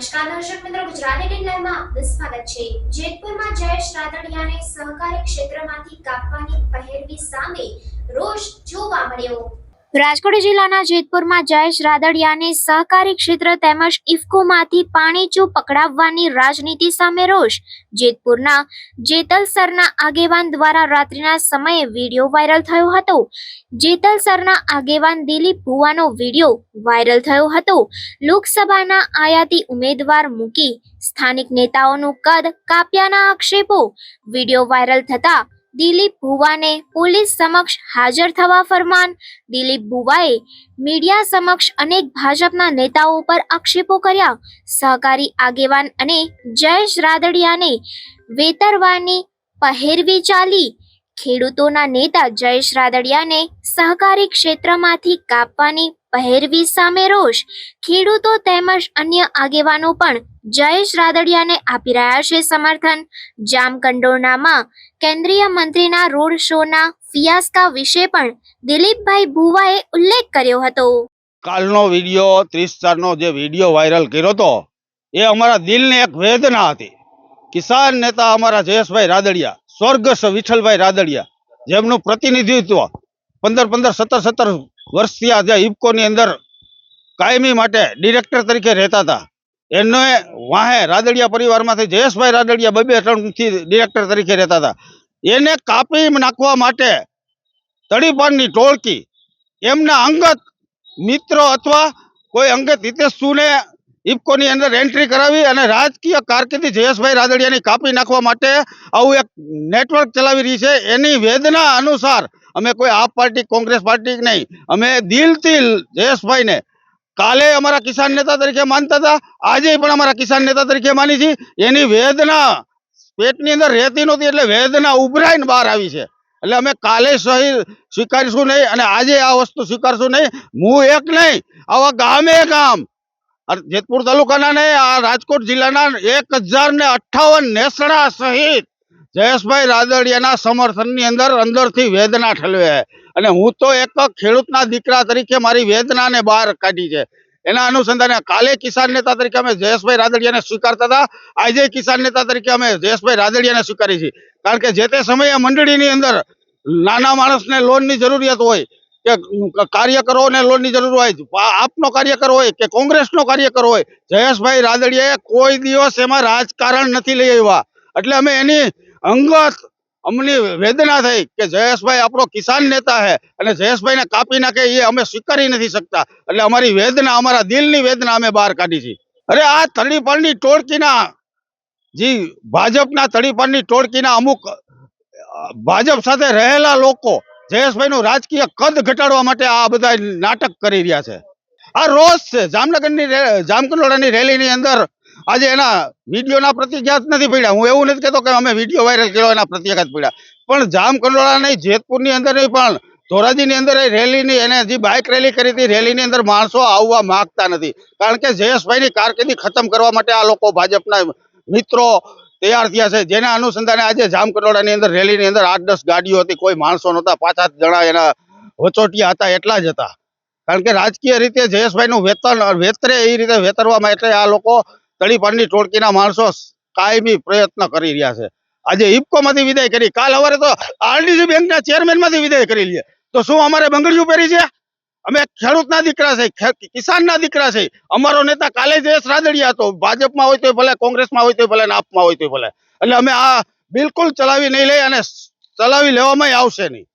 નમસ્કાર દર્શક મિત્રો, ગુજરાતી ટીવી લાઈવમાં આપનું સ્વાગત છે. જેતપુરમાં જયેશ રાદડિયાને સહકારી ક્ષેત્રમાંથી કાપવાની પહેરવી સામે રોષ જોવા મળ્યો રાજકોટ જિલ્લાના જેતપુરમાં જયેશ રાદડિયાને સહકારી ક્ષેત્ર તેમજ ઇફકોમાંથી પાણીચું પકડાવવાની રાજનીતિ સામે રોષ. જેતપુરના જેતલસરના આગેવાન દ્વારા રાત્રિના સમયે વીડિયો વાયરલ થયો હતો. જેતલસરના આગેવાન દિલીપ ભુવાનો વીડિયો વાયરલ થયો હતો. લોકસભાના આયાતી ઉમેદવાર મૂકી સ્થાનિક નેતાઓનું કદ કાપ્યાના આક્ષેપો. વીડિયો વાયરલ થતા દિલીપ ભુવાને પોલીસ સમક્ષ હાજર થવા ફરમાન. દિલીપ ભુવાએ મીડિયા સમક્ષ અનેક ભાજપના નેતાઓ પર આક્ષેપો કર્યા. સહકારી આગેવાન અને જયેશ રાદડિયાને વેતરવાની પહેરવી ચાલી. ખેડૂતોના નેતા જયેશ રાદડિયાને સહકારી ક્ષેત્રમાંથી કાપવાની પહેરવી સામે રોષ. ખેડૂતો તેમજ અન્ય આગેવાનો પણ જયેશ રાદડિયાને આપી રહ્યા છે સમર્થન. જામકંડોરનામાં કેન્દ્રીય મંત્રીના રોડ શોના ફિયાસ્કા વિશે પણ દિલીપભાઈ ભુવાએ ઉલ્લેખ કર્યો હતો. કાલનો વીડિયો, ત્રીસ ચારનો જે વીડિયો વાયરલ કર્યો હતો, એ અમારા દિલને એક વેદના હતી. કિસાન નેતા અમારા જયેશભાઈ રાદડિયા, સ્વર્ગસ્થ વિઠ્ઠલભાઈ રાદડિયા, જેમનું પ્રતિનિધિત્વ પંદર પંદર, સત્તર સત્તર વર્ષથી આજે ઇફકોની અંદર કાયમી માટે ડિરેક્ટર તરીકે રહેતા હતા. એમને વાહે રાદડિયા પરિવારમાંથી જયેશભાઈ રાદડિયા બબે ત્રણથી ડિરેક્ટર તરીકે રહેતા હતા. એને કાપી નાખવા માટે તળીપાનની ટોળકી, એમના અંગત મિત્રો અથવા કોઈ અંગત હિતેશુને ઇફકોની અંદર એન્ટ્રી કરાવી અને રાજકીય કારકિર્દી જયેશભાઈ રાદડિયાની કાપી નાખવા માટે આવું એક નેટવર્ક ચલાવી રહી છે. એની વેદના અનુસાર અમે કોઈ આપ પાર્ટી, કોંગ્રેસ પાર્ટી નહીં? અમે દિલથી જયેશભાઈને, કાલે અમારા કિસાન નેતા તરીકે માનતા હતા, આજે પણ અમારા કિસાન નેતા તરીકે માની છીએ એની વેદના, પેટની અંદર રહેતી નહોતી એટલે વેદના ઉભરાઈને બહાર આવી છે. એટલે અમે કાલે સહી સ્વીકારીશું નહીં અને આજે આ વસ્તુ સ્વીકારશું નહીં. હું એક નહીં, આવા ગામે ગામ જેતપુર તાલુકાના ને આ રાજકોટ જિલ્લાના એક હજાર ને અઠ્ઠાવન નેસડા સહિત જયેશભાઈ રાદડિયાના સમર્થનની અંદર અંદરથી વેદના ઠલવે અને હું તો એક ખેડૂતના દીકરા તરીકે મારી વેદનાને બહાર કાઢી છે. એના અનુસંધાને કાલે કિસાન નેતા તરીકે અમે જયેશભાઈ રાદડિયાને સ્વીકારતા હતા. આજે કિસાન નેતા તરીકે અમે જયેશભાઈ રાદડિયાને સ્વીકારી છીએ. કારણ કે જે તે સમયે મંડળીની અંદર નાના માણસને લોનની જરૂરિયાત હોય કે કાર્યકરોને લોનની જરૂર હોય, આપનો કાર્યકર હોય કે કોંગ્રેસનો કાર્યકર હોય, જયેશભાઈ રાદડિયાએ કોઈ દિવસ એમાં રાજકારણ નથી લઈ આવ્યા. એટલે અમે એની અંગત અમની વેદના થઈ કે જયેશભાઈ આપણો કિસાન નેતા છે અને જયેશભાઈને કાપી નાખે એ અમે સ્વીકારી નથી શકતા. એટલે અમારી વેદના, અમારા દિલની વેદના અમે બહાર કાઢી છે અરે આ તડીપાળની ટોળકીના, જી, ભાજપના તડીપાળની ટોળકીના અમુક, ભાજપ સાથે રહેલા લોકો જયેશભાઈનું રાજકીય કદ ઘટાડવા માટે આ બધા નાટક કરી રહ્યા છે. આ રોજ છે, જામનગરની જામકંડોળાની રેલીની અંદર આજે એના વિડીયોના પ્રત્યાઘાત નથી પડ્યા. હું એવું નથી કહેતો કે અમે વીડિયો વાયરલ કર્યો એના પ્રત્યાઘાત પડ્યા. પણ જામકંડોળા નહીં, જેતપુરની અંદર નહીં, પણ ધોરાજીની અંદર એ રેલીની, એને જે બાઇક રેલી કરી હતી, રેલીની અંદર માણસો આવવા માગતા નથી. કારણ કે જયેશભાઈની કારકિર્દી ખતમ કરવા માટે આ લોકો ભાજપના મિત્રો તૈયાર થયા છે. જેના અનુસંધાને આજે જામકંડોળાની અંદર, રેલીની અંદર આઠ દસ ગાડીઓ હતી. કોઈ માણસો નહોતા. પાંચ આઠ જણા એના વચોટિયા હતા, એટલા જ હતા. કારણ કે રાજકીય રીતે જયેશભાઈનું વેતન, વેતરે એ રીતે વેતરવામાં એટલે આ લોકો તળીપાડની ટોળકીના માણસો કાયમી પ્રયત્ન કરી રહ્યા છે. આજે ઇફકોમાંથી વિદાય કરી. કાલ સવારે તો આરડીસી બેંકના ચેરમેનમાંથી વિદાય કરી લઈએ. તો શું અમારે બંગડીયું પહેરી છે? અમે ખેડૂતના દીકરા છે કિસાનના દીકરા છે. અમારો નેતા કાલે જયેશ રાદડિયા હતો. ભાજપમાં હોય તો ભલે, કોંગ્રેસમાં હોય તો ભલે આપમાં હોય તો ભલે. એટલે અમે આ બિલકુલ ચલાવી નહીં લઈ અને ચલાવી લેવામાં આવશે નહીં.